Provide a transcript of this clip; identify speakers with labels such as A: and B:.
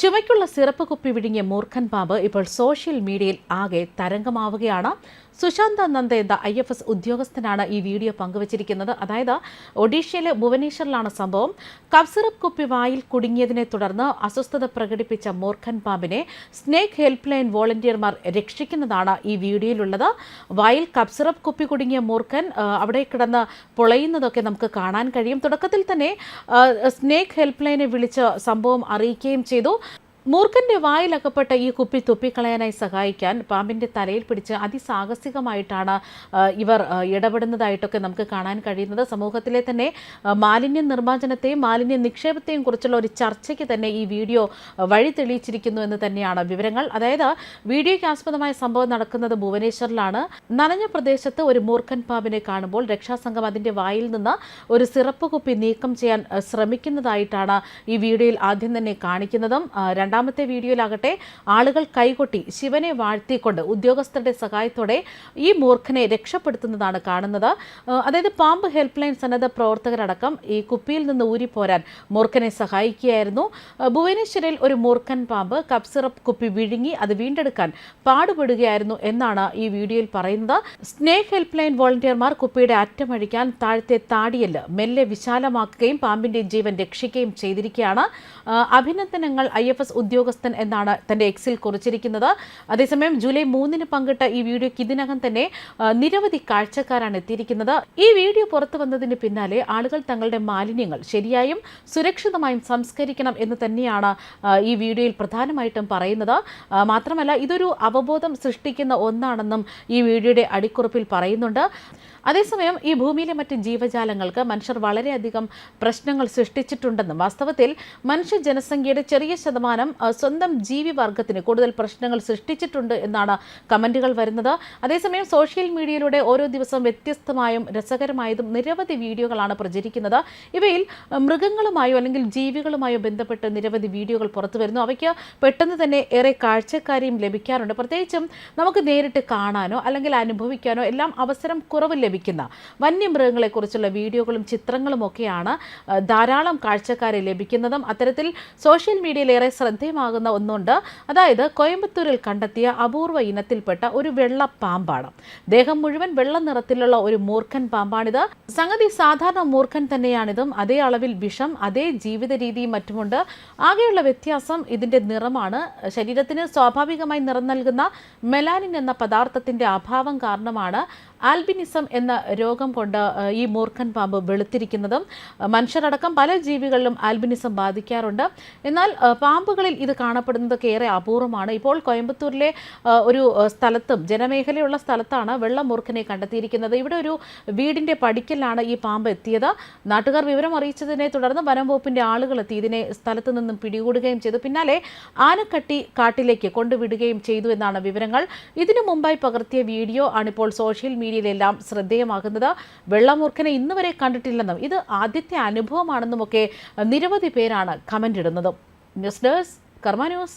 A: ചുമയ്ക്കുള്ള syrup കുപ്പി വിഴുങ്ങിയ മൂർഖൻ പാമ്പ് ഇപ്പോൾ സോഷ്യൽ മീഡിയയിൽ ആകെ തരംഗമാവുകയാണ്. സുശാന്ത നന്ദ എന്ന ഐ എഫ് എസ് ഉദ്യോഗസ്ഥനാണ് ഈ വീഡിയോ പങ്കുവച്ചിരിക്കുന്നത്. അതായത് ഒഡീഷയിലെ ഭുവനേശ്വറിലാണ് സംഭവം. കഫ്സിറപ്പ് കുപ്പി വായിൽ കുടുങ്ങിയതിനെ തുടർന്ന് അസ്വസ്ഥത പ്രകടിപ്പിച്ച മൂർഖൻ പാമ്പിനെ സ്നേക് ഹെൽപ്പ് ലൈൻ വോളണ്ടിയർമാർ രക്ഷിക്കുന്നതാണ് ഈ വീഡിയോയിലുള്ളത്. വായിൽ കഫ് സിറപ്പ് കുപ്പി കുടുങ്ങിയ മൂർഖൻ അവിടെ കിടന്ന് പൊളയുന്നതൊക്കെ നമുക്ക് കാണാൻ കഴിയും. തുടക്കത്തിൽ തന്നെ സ്നേക് ഹെൽപ്പ് ലൈനെ വിളിച്ച് സംഭവം അറിയിക്കുകയും ചെയ്തു. മൂർഖന്റെ വായിലകപ്പെട്ട ഈ കുപ്പി തുപ്പിക്കളയാനായി സഹായിക്കാൻ പാമ്പിന്റെ തലയിൽ പിടിച്ച് അതിസാഹസികമായിട്ടാണ് ഇവർ ഇടപെടുന്നതായിട്ടൊക്കെ നമുക്ക് കാണാൻ കഴിയുന്നത്. സമൂഹത്തിലെ തന്നെ മാലിന്യ നിർമ്മാർജനത്തെയും മാലിന്യ നിക്ഷേപത്തെയും കുറിച്ചുള്ള ഒരു ചർച്ചയ്ക്ക് തന്നെ ഈ വീഡിയോ വഴി തെളിയിച്ചിരിക്കുന്നു എന്ന് തന്നെയാണ് വിവരങ്ങൾ. അതായത് വീഡിയോയ്ക്ക് ആസ്പദമായ സംഭവം നടക്കുന്നത് ഭുവനേശ്വറിലാണ്. നനഞ്ഞ പ്രദേശത്ത് ഒരു മൂർഖൻ പാമ്പിനെ കാണുമ്പോൾ രക്ഷാസംഘം അതിന്റെ വായിൽ നിന്ന് ഒരു സിറപ്പ് കുപ്പി നീക്കം ചെയ്യാൻ ശ്രമിക്കുന്നതായിട്ടാണ് ഈ വീഡിയോയിൽ ആദ്യം തന്നെ കാണിക്കുന്നതും. ആ, രണ്ടാമത്തെ വീഡിയോയിലാകട്ടെ ആളുകൾ കൈകൊട്ടി ശിവനെ വാഴ്ത്തിക്കൊണ്ട് ഉദ്യോഗസ്ഥരുടെ സഹായത്തോടെ ഈ മൂർഖനെ രക്ഷപ്പെടുത്തുന്നതാണ് കാണുന്നത്. അതായത് പാമ്പ് ഹെൽപ്പ് ലൈൻ സന്നദ്ധ പ്രവർത്തകരടക്കം ഈ കുപ്പിയിൽ നിന്ന് ഊരിപ്പോരാൻ മൂർഖനെ സഹായിക്കുകയായിരുന്നു. ഭുവനേശ്വരിൽ ഒരു മൂർഖൻ പാമ്പ് കപ്പ് സിറപ്പ് കുപ്പി വിഴുങ്ങി അത് വീണ്ടെടുക്കാൻ പാടുപെടുകയായിരുന്നു എന്നാണ് ഈ വീഡിയോയിൽ പറയുന്നത്. സ്നേക് ഹെൽപ്പ് ലൈൻ വോളണ്ടിയർമാർ കുപ്പിയുടെ അറ്റമഴിക്കാൻ താഴത്തെ താടിയൽ മെല്ലെ വിശാലമാക്കുകയും പാമ്പിന്റെ ജീവൻ രക്ഷിക്കുകയും ചെയ്തിരിക്കുകയാണ്. അഭിനന്ദനങ്ങൾ ഐ എഫ് എസ് ഉദ്യോഗസ്ഥൻ എന്നാണ് തന്റെ എക്സിൽ കുറിച്ചിരിക്കുന്നത്. അതേസമയം ജൂലൈ മൂന്നിന് പങ്കിട്ട ഈ വീഡിയോയ്ക്ക് ഇതിനകം തന്നെ നിരവധി കാഴ്ചക്കാരാണ് എത്തിയിരിക്കുന്നത്. ഈ വീഡിയോ പുറത്തു വന്നതിന് പിന്നാലെ ആളുകൾ തങ്ങളുടെ മാലിന്യങ്ങൾ ശരിയായും സുരക്ഷിതമായും സംസ്കരിക്കണം എന്ന് തന്നെയാണ് ഈ വീഡിയോയിൽ പ്രധാനമായിട്ടും പറയുന്നത്. മാത്രമല്ല ഇതൊരു അവബോധം സൃഷ്ടിക്കുന്ന ഒന്നാണെന്നും ഈ വീഡിയോയുടെ അടിക്കുറിപ്പിൽ പറയുന്നുണ്ട്. അതേസമയം ഈ ഭൂമിയിലെ മറ്റ് ജീവജാലങ്ങൾക്ക് മനുഷ്യർ വളരെയധികം പ്രശ്നങ്ങൾ സൃഷ്ടിച്ചിട്ടുണ്ടെന്നും വാസ്തവത്തിൽ മനുഷ്യ ജനസംഖ്യയുടെ ചെറിയ ശതമാനം സ്വന്തം ജീവിവർഗത്തിന് കൂടുതൽ പ്രശ്നങ്ങൾ സൃഷ്ടിച്ചിട്ടുണ്ട് എന്നാണ് കമന്റുകൾ വരുന്നത്. അതേസമയം സോഷ്യൽ മീഡിയയിലൂടെ ഓരോ ദിവസം വ്യത്യസ്തമായും രസകരമായതും നിരവധി വീഡിയോകളാണ് പ്രചരിക്കുന്നത്. ഇവയിൽ മൃഗങ്ങളുമായോ അല്ലെങ്കിൽ ജീവികളുമായോ ബന്ധപ്പെട്ട് നിരവധി വീഡിയോകൾ പുറത്തു വരുന്നു. അവയ്ക്ക് പെട്ടെന്ന് തന്നെ ഏറെ കാഴ്ചക്കാരെയും ലഭിക്കാറുണ്ട്. പ്രത്യേകിച്ചും നമുക്ക് നേരിട്ട് കാണാനോ അല്ലെങ്കിൽ അനുഭവിക്കാനോ എല്ലാം അവസരം കുറവ് ലഭിക്കുന്ന വന്യമൃഗങ്ങളെക്കുറിച്ചുള്ള വീഡിയോകളും ചിത്രങ്ങളും ഒക്കെയാണ് ധാരാളം കാഴ്ചക്കാരെ ലഭിക്കുന്നതും. അത്തരത്തിൽ സോഷ്യൽ മീഡിയയിൽ ഏറെ ശ്രദ്ധേയമാകുന്ന ഒന്നുണ്ട്. അതായത് കോയമ്പത്തൂരിൽ കണ്ടെത്തിയ അപൂർവ ഇനത്തിൽപ്പെട്ട ഒരു വെള്ള പാമ്പാണ് ദേഹം മുഴുവൻ വെള്ള നിറത്തിലുള്ള ഒരു മൂർഖൻ പാമ്പാണിത്. സംഗതി സാധാരണ മൂർഖൻ തന്നെയാണിതും. അതേ അളവിൽ വിഷം അതേ ജീവിത രീതിയും മറ്റുമുണ്ട്. ആകെയുള്ള വ്യത്യാസം ഇതിന്റെ നിറമാണ്. ശരീരത്തിന് സ്വാഭാവികമായി നിറം നൽകുന്ന മെലാനിൻ എന്ന പദാർത്ഥത്തിന്റെ അഭാവം കാരണമാണ് ആൽബിനിസം എന്ന രോഗം കൊണ്ട് ഈ മൂർഖൻ പാമ്പ് വെളുത്തിരിക്കുന്നതും മനുഷ്യരടക്കം പല ജീവികളിലും ആൽബിനിസം ബാധിക്കാറുണ്ട്. എന്നാൽ പാമ്പുകളിൽ ഇത് കാണപ്പെടുന്നതൊക്കെ ഏറെ അപൂർവമാണ്. ഇപ്പോൾ കോയമ്പത്തൂരിലെ ഒരു സ്ഥലത്തും ജനമേഖലയുള്ള സ്ഥലത്താണ് വെള്ള മൂർഖനെ കണ്ടെത്തിയിരിക്കുന്നത്. ഇവിടെ ഒരു വീടിന്റെ പടിക്കലാണ് ഈ പാമ്പ് എത്തിയത്. നാട്ടുകാർ വിവരം അറിയിച്ചതിനെ തുടർന്ന് വനം വകുപ്പിന്റെ ആളുകൾ എത്തി ഇതിനെ സ്ഥലത്ത് നിന്നും പിടികൂടുകയും ചെയ്തു. പിന്നാലെ ആനക്കട്ടി കാട്ടിലേക്ക് കൊണ്ടുവിടുകയും ചെയ്തു എന്നാണ് വിവരങ്ങൾ. ഇതിനു മുമ്പായി പകർത്തിയ വീഡിയോ ആണിപ്പോൾ സോഷ്യൽ മീഡിയയിലെല്ലാം ശ്രദ്ധേയമാകുന്നത്. വെള്ളമൂർഖനെ ഇന്ന് വരെ കണ്ടിട്ടില്ലെന്നും ഇത് ആദ്യത്തെ അനുഭവമാണെന്നുമൊക്കെ നിരവധി പേരാണ് comment ഇടുന്നതും. News desk Karma news.